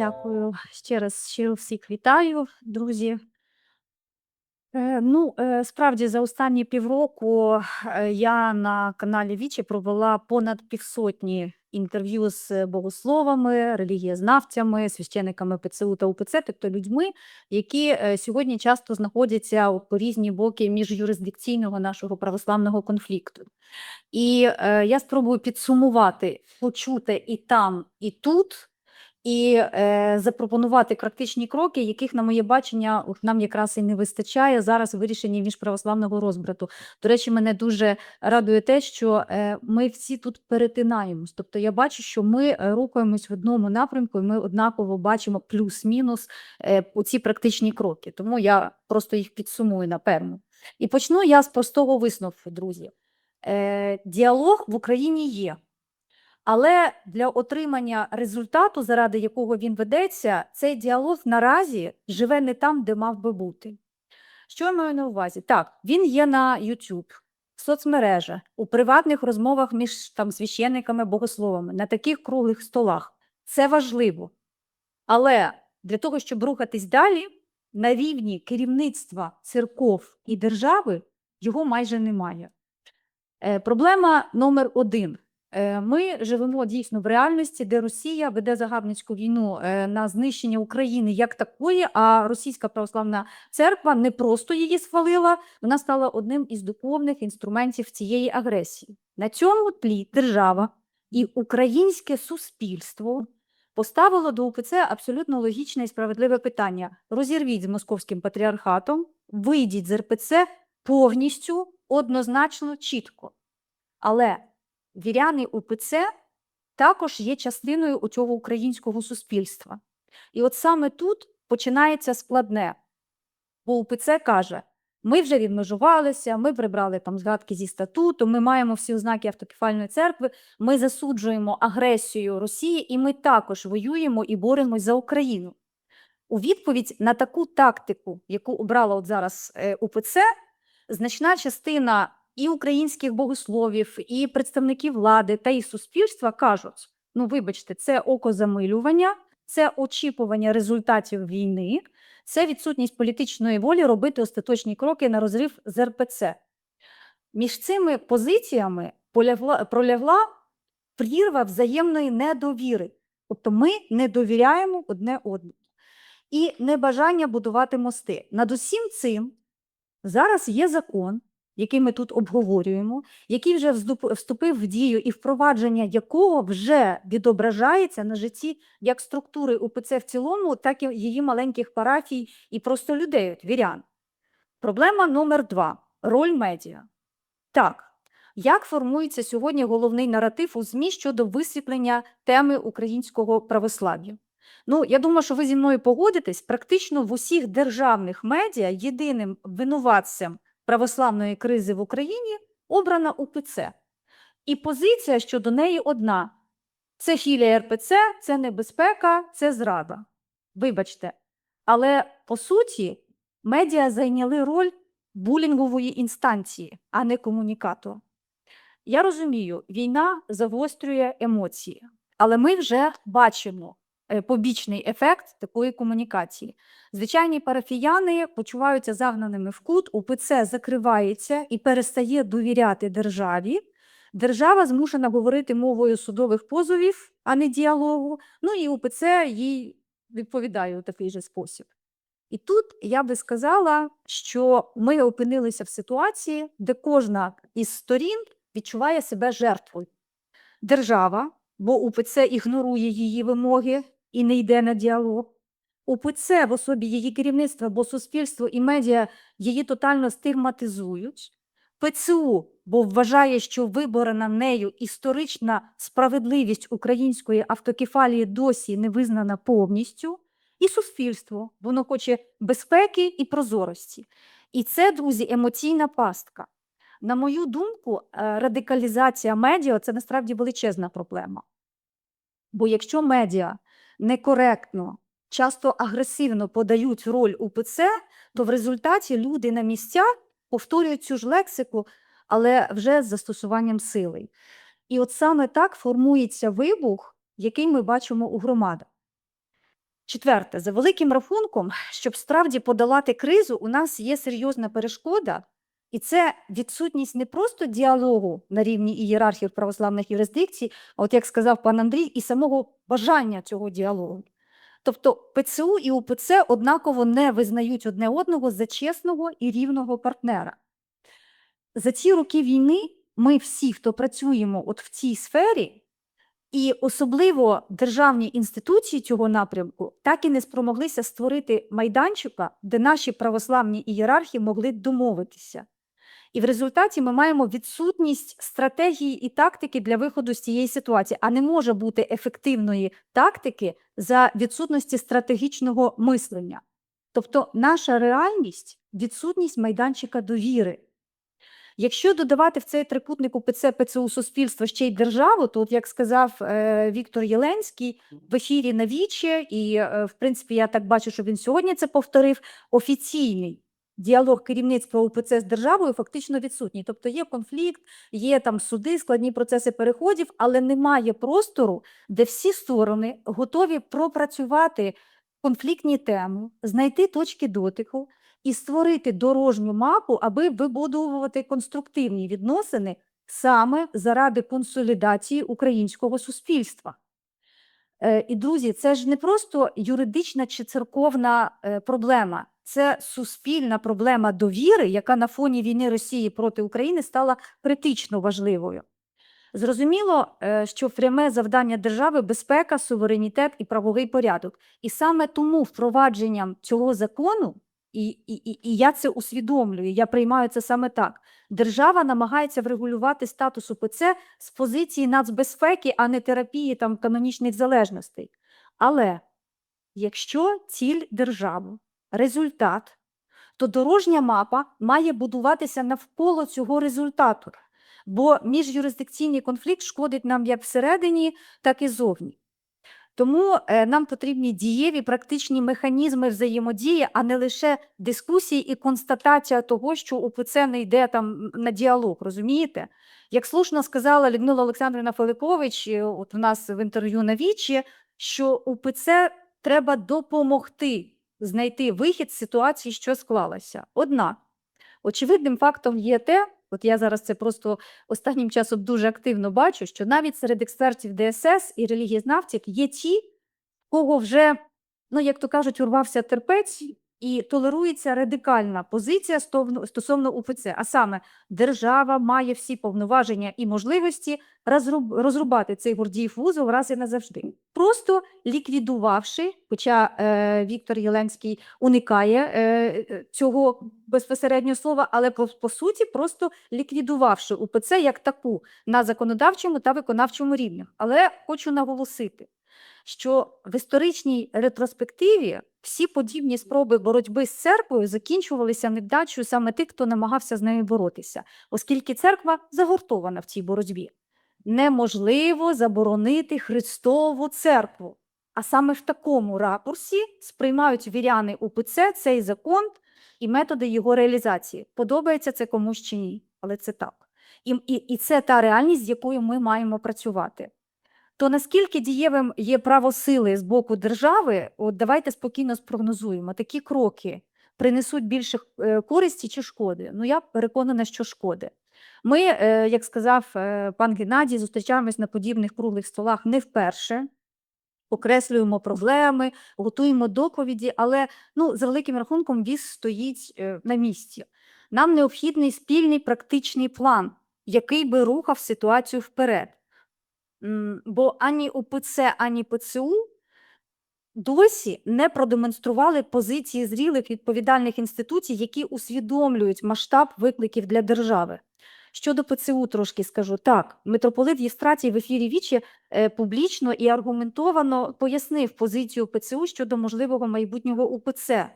Дякую ще раз щиро всіх вітаю, друзі. Е, ну, е, справді, за останні півроку е, я на каналі Вічі провела понад півсотні інтерв'ю з богословами, релігієзнавцями, священниками ПЦУ та УПЦ, тобто людьми, які сьогодні часто знаходяться по різні боки міжюрисдикційного нашого православного конфлікту. І я спробую підсумувати, почути і там, і тут і е, запропонувати практичні кроки, яких, на моє бачення, нам якраз і не вистачає зараз у вирішенні міжправославного розбрату. До речі, мене дуже радує те, що е, ми всі тут перетинаємось. Тобто я бачу, що ми рухаємось в одному напрямку, і ми однаково бачимо плюс-мінус е, ці практичні кроки. Тому я просто їх підсумую напевно. І почну я з простого висновку, друзі. Е, Діалог в Україні є. Але для отримання результату, заради якого він ведеться, цей діалог наразі живе не там, де мав би бути. Що я маю на увазі? Так, він є на YouTube, в соцмережах, у приватних розмовах між там священниками, богословами, на таких круглих столах. Це важливо. Але для того, щоб рухатись далі, на рівні керівництва церков і держави його майже немає. Е, Проблема номер один. Е, Ми живемо дійсно в реальності, де Росія веде загарбницьку війну е, на знищення України як такої, а Російська православна церква не просто її схвалила, вона стала одним із духовних інструментів цієї агресії. На цьому тлі держава і українське суспільство поставило до УПЦ абсолютно логічне і справедливе питання: розірвіть з московським патріархатом, вийдіть з РПЦ повністю, однозначно, чітко. Але віряни УПЦ також є частиною у цього українського суспільства. І от саме тут починається складне, бо УПЦ каже: ми вже відмежувалися, ми прибрали там згадки зі статуту, ми маємо всі ознаки автокефальної церкви, ми засуджуємо агресію Росії, і ми також воюємо і боремось за Україну. У відповідь на таку тактику, яку обрала от зараз е, УПЦ, значна частина і українських богословів, і представників влади та і суспільства кажуть: ну, вибачте, це окозамилювання, це очікування результатів війни, це відсутність політичної волі робити остаточні кроки на розрив з РПЦ. Між цими позиціями полягла, пролягла прірва взаємної недовіри. Тобто ми не довіряємо одне одному. І небажання будувати мости. Над усім цим зараз є закон, який ми тут обговорюємо, який вже вступив в дію і впровадження якого вже відображається на житті як структури УПЦ в цілому, так і її маленьких парафій і просто людей, вірян. Проблема номер два роль медіа. Так, як формується сьогодні головний наратив у ЗМІ щодо висвітлення теми українського православ'я? Ну, я думаю, що ви зі мною погодитесь, практично в усіх державних медіа єдиним винуватцем православної кризи в Україні обрана УПЦ. І позиція щодо неї одна: це філія РПЦ, це небезпека, це зрада. Вибачте. Але по суті, медіа зайняли роль булінгової інстанції, а не комунікатора. Я розумію, війна загострює емоції, але ми вже бачимо побічний ефект такої комунікації. Звичайні парафіяни почуваються загнаними в кут, УПЦ закривається і перестає довіряти державі. Держава змушена говорити мовою судових позовів, а не діалогу. Ну і УПЦ їй відповідає у такий же спосіб. І тут я би сказала, що ми опинилися в ситуації, де кожна із сторін відчуває себе жертвою. Держава, бо УПЦ ігнорує її вимоги і не йде на діалог. УПЦ в особі її керівництва, бо суспільство і медіа її тотально стигматизують. ПЦУ, бо вважає, що виборена нею історична справедливість української автокефалії досі не визнана повністю, і суспільство, воно хоче безпеки і прозорості. І це, друзі, емоційна пастка. На мою думку, е, радикалізація медіа це насправді величезна проблема. Бо якщо медіа некоректно, часто агресивно подають роль УПЦ, то в результаті люди на місцях повторюють цю ж лексику, але вже з застосуванням сили. І от саме так формується вибух, який ми бачимо у громадах. Четверте, за великим рахунком, щоб справді подолати кризу, у нас є серйозна перешкода, і це відсутність не просто діалогу на рівні ієрархів православних юрисдикцій, а от як сказав пан Андрій, і самого бажання цього діалогу. Тобто ПЦУ і УПЦ однаково не визнають одне одного за чесного і рівного партнера. За ці роки війни ми всі, хто працюємо от в цій сфері, і особливо державні інституції цього напрямку так і не спромоглися створити майданчика, де наші православні ієрархи могли домовитися. І в результаті ми маємо відсутність стратегії і тактики для виходу з цієї ситуації, а не може бути ефективної тактики за відсутності стратегічного мислення. Тобто наша реальність відсутність майданчика довіри. Якщо додавати в цей трикутник УПЦ ПЦУ суспільство ще й державу, то, от як сказав е, Віктор Єленський в ефірі на Вічі, і е, в принципі я так бачу, що він сьогодні це повторив. Офіційний діалог керівництва УПЦ з державою фактично відсутній. Тобто є конфлікт, є там суди, складні процеси переходів, але немає простору, де всі сторони готові пропрацювати конфліктні теми, знайти точки дотику і створити дорожню мапу, аби вибудовувати конструктивні відносини саме заради консолідації українського суспільства. Е, І, друзі, це ж не просто юридична чи церковна е, проблема, це суспільна проблема довіри, яка на фоні війни Росії проти України стала критично важливою. Зрозуміло, е, що пряме завдання держави безпека, суверенітет і правовий порядок. І саме тому впровадженням цього закону, і, і, і, я це усвідомлюю, я приймаю це саме так. Держава намагається врегулювати статус УПЦ з позиції нацбезпеки, а не терапії там канонічних залежностей. Але якщо ціль держави, результат, то дорожня мапа має будуватися навколо цього результату, бо міжюрисдикційний конфлікт шкодить нам як всередині, так і зовні. Тому е, нам потрібні дієві практичні механізми взаємодії, а не лише дискусії і констатація того, що УПЦ не йде там на діалог, розумієте? Як слушно сказала Людмила Олександрівна Филипович, е, от в нас в інтерв'ю на Вічі, що УПЦ треба допомогти знайти вихід з ситуації, що склалася. Однак, очевидним фактом є те, от я зараз це просто останнім часом дуже активно бачу, що навіть серед експертів ДСС і релігієзнавців є ті, кого вже, ну як то кажуть, урвався терпець. І толерується радикальна позиція стосовно УПЦ, а саме держава має всі повноваження і можливості розруб- розрубати цей Гордіїв вузол раз і назавжди, просто ліквідувавши, хоча е, Віктор Єленський уникає е, цього безпосереднього слова, але по, по суті просто ліквідувавши УПЦ як таку на законодавчому та виконавчому рівнях. Але хочу наголосити, що в історичній ретроспективі всі подібні спроби боротьби з церквою закінчувалися невдачею саме тих, хто намагався з нею боротися, оскільки церква загортована в цій боротьбі. Неможливо заборонити Христову церкву. А саме в такому ракурсі сприймають віряни УПЦ цей закон і методи його реалізації. Подобається це комусь чи ні, але це так. І, і, і це та реальність, з якою ми маємо працювати. То наскільки дієвим є право сили з боку держави, от давайте спокійно спрогнозуємо, такі кроки принесуть більше е, користі чи шкоди? Ну, я переконана, що шкоди. Ми, е, як сказав е, пан Геннадій, зустрічаємось на подібних круглих столах не вперше, окреслюємо проблеми, готуємо доповіді, але ну, за великим рахунком віз стоїть на місці. Нам необхідний спільний практичний план, який би рухав ситуацію вперед. Бо ані УПЦ, ані ПЦУ досі не продемонстрували позиції зрілих відповідальних інституцій, які усвідомлюють масштаб викликів для держави. Щодо ПЦУ трошки скажу так. Митрополит Єстратій в ефірі Вічі е, публічно і аргументовано пояснив позицію ПЦУ щодо можливого майбутнього УПЦ.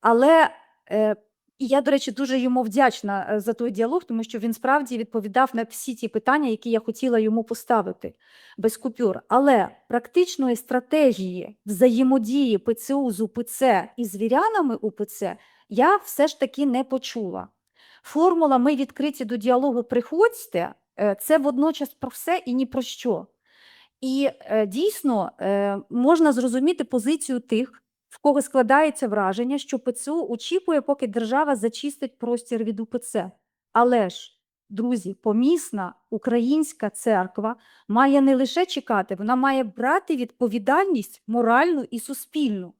Але е, і я, до речі, дуже йому вдячна е, за той діалог, тому що він справді відповідав на всі ті питання, які я хотіла йому поставити без купюр. Але практичної стратегії взаємодії ПЦУ з УПЦ і з вірянами УПЦ я все ж таки не почула. Формула Ми відкриті до діалогу приходьте е, це водночас про все і ні про що. І е, дійсно можна зрозуміти позицію тих, в кого складається враження, що ПЦУ очікує, поки держава зачистить простір від УПЦ. Але ж, друзі, помісна українська церква має не лише чекати, вона має брати відповідальність моральну і суспільну.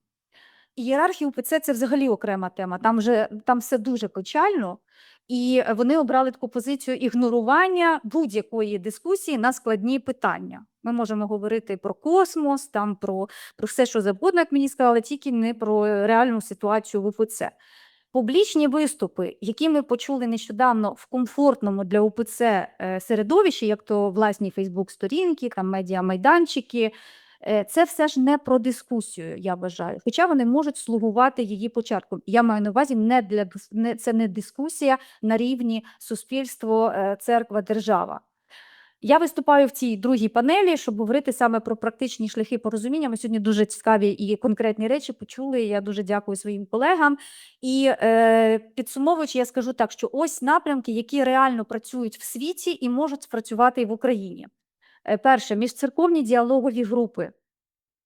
Ієрархія УПЦ це взагалі окрема тема. Там вже там все дуже печально, і вони обрали таку позицію ігнорування будь-якої дискусії на складні питання. Ми можемо говорити про космос, там про, про все, що завгодно, як мені сказали, тільки не про реальну ситуацію в УПЦ. Публічні виступи, які ми почули нещодавно в комфортному для УПЦ е, середовищі, як то власні Фейсбук-сторінки, там медіа-майданчики, е, це все ж не про дискусію, я вважаю. Хоча вони можуть слугувати її початком. Я маю на увазі не для не, це не дискусія на рівні суспільство, е, церква, держава. Я виступаю в цій другій панелі, щоб говорити саме про практичні шляхи порозуміння. Ми сьогодні дуже цікаві і конкретні речі почули. Я дуже дякую своїм колегам. І е, підсумовуючи, я скажу так, що ось напрямки, які реально працюють в світі і можуть спрацювати і в Україні. Е, перше, міжцерковні діалогові групи.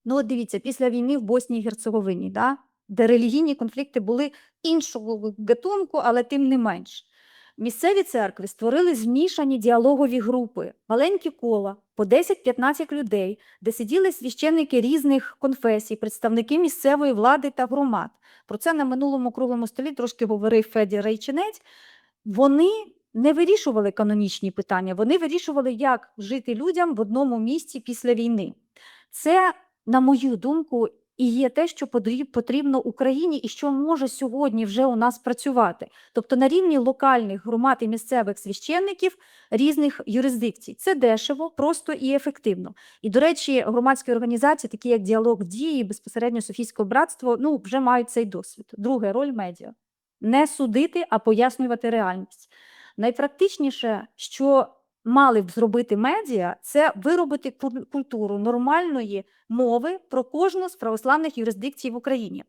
Ну, от дивіться, після війни в Боснії і Герцеговині, да? де релігійні конфлікти були іншого гатунку, але тим не менш. Місцеві церкви створили змішані діалогові групи, маленькі кола по 10-15 людей, де сиділи священники різних конфесій, представники місцевої влади та громад. Про це на минулому круглому столі трошки говорив Феді Рейчинець. Вони не вирішували канонічні питання, вони вирішували, як жити людям в одному місці після війни. Це, на мою думку, і є те, що потрібно Україні, і що може сьогодні вже у нас працювати. Тобто на рівні локальних громад і місцевих священників різних юрисдикцій. Це дешево, просто і ефективно. І, до речі, громадські організації, такі як Діалог дії, безпосередньо Софійське братство, ну вже мають цей досвід. Друге роль медіа не судити, а пояснювати реальність. Найпрактичніше, що мали б зробити медіа, це виробити культуру нормальної мови про кожну з православних юрисдикцій в Україні.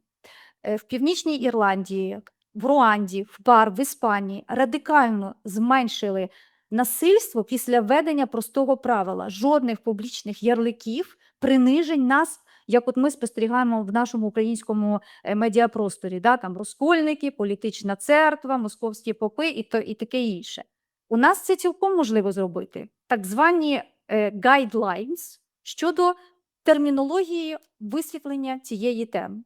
Е, В Північній Ірландії, в Руанді, в Бар, в Іспанії радикально зменшили насильство після введення простого правила: жодних публічних ярликів, принижень нас. Як от ми спостерігаємо в нашому українському е, медіапросторі, да, там розкольники, політична церква, московські попи і, то, і таке інше. У нас це цілком можливо зробити. Так звані гайдлайнс guidelines щодо термінології висвітлення цієї теми.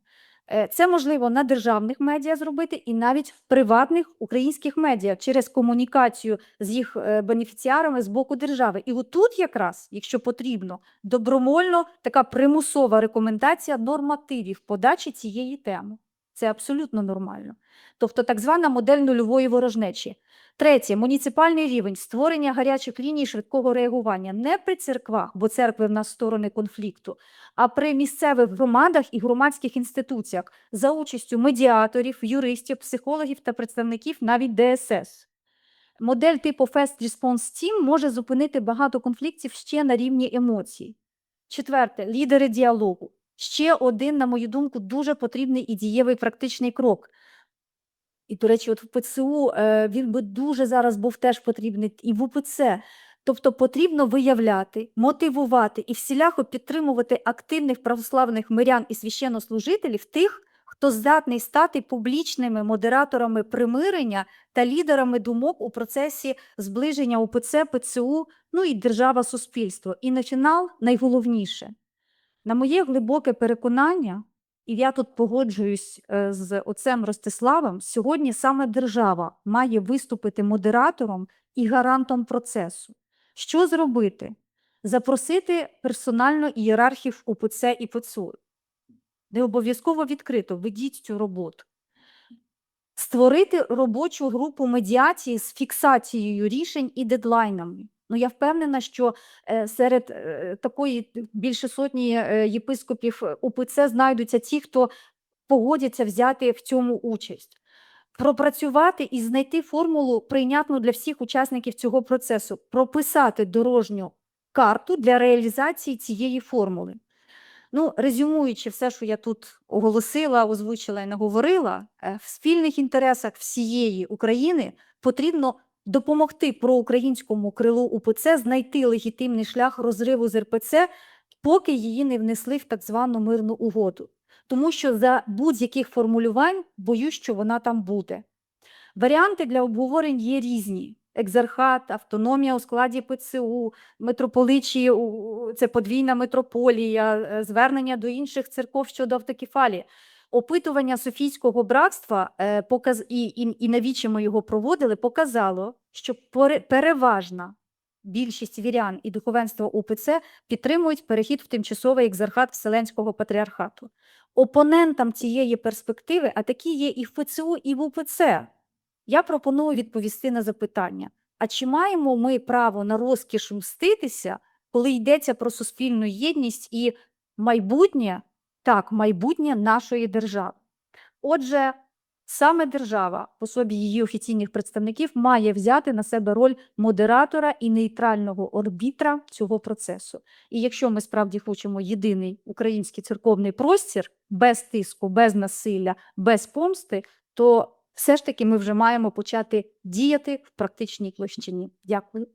Е, Це можливо на державних медіа зробити і навіть в приватних українських медіа через комунікацію з їх е, бенефіціарами з боку держави. І отут якраз, якщо потрібно, добровольно така примусова рекомендація нормативів подачі цієї теми. Це абсолютно нормально. Тобто так звана модель нульової ворожнечі. Третє муніципальний рівень створення гарячих ліній швидкого реагування не при церквах, бо церкви в нас сторони конфлікту, а при місцевих громадах і громадських інституціях за участю медіаторів, юристів, психологів та представників навіть ДСС. Модель типу Fast Response Team може зупинити багато конфліктів ще на рівні емоцій. Четверте лідери діалогу. Ще один, на мою думку, дуже потрібний і дієвий практичний крок. І, до речі, от в ПЦУ е, він би дуже зараз був теж потрібний і в УПЦ. Тобто потрібно виявляти, мотивувати і всіляко підтримувати активних православних мирян і священнослужителів тих, хто здатний стати публічними модераторами примирення та лідерами думок у процесі зближення УПЦ, ПЦУ, ну і держава суспільство. І на фінал найголовніше. На моє глибоке переконання, і я тут погоджуюсь е, з отцем Ростиславом, сьогодні саме держава має виступити модератором і гарантом процесу. Що зробити? Запросити персонально ієрархів УПЦ і ПЦУ. Не обов'язково відкрито, ведіть цю роботу. Створити робочу групу медіації з фіксацією рішень і дедлайнами. Ну, я впевнена, що е, серед е, такої більше сотні е, єпископів УПЦ знайдуться ті, хто погодяться взяти в цьому участь. Пропрацювати і знайти формулу, прийнятну для всіх учасників цього процесу, прописати дорожню карту для реалізації цієї формули. Ну, резюмуючи все, що я тут оголосила, озвучила і наговорила, в спільних інтересах всієї України потрібно допомогти проукраїнському крилу УПЦ знайти легітимний шлях розриву з РПЦ, поки її не внесли в так звану мирну угоду. Тому що за будь-яких формулювань боюсь, що вона там буде. Варіанти для обговорень є різні: екзархат, автономія у складі ПЦУ, митрополичі, це подвійна митрополія, е, звернення до інших церков щодо автокефалії. Опитування Софійського братства е, показ... і, і, і навіщо ми його проводили, показало, що переважна більшість вірян і духовенства УПЦ підтримують перехід в тимчасовий екзархат Вселенського патріархату. Опонентам цієї перспективи, а такі є і в ПЦУ, і в УПЦ, я пропоную відповісти на запитання: а чи маємо ми право на розкіш мститися, коли йдеться про суспільну єдність і майбутнє, так, майбутнє нашої держави? Отже, саме держава в особі її офіційних представників має взяти на себе роль модератора і нейтрального орбітра цього процесу. І якщо ми справді хочемо єдиний український церковний простір без тиску, без насилля, без помсти, то все ж таки ми вже маємо почати діяти в практичній площині. Дякую.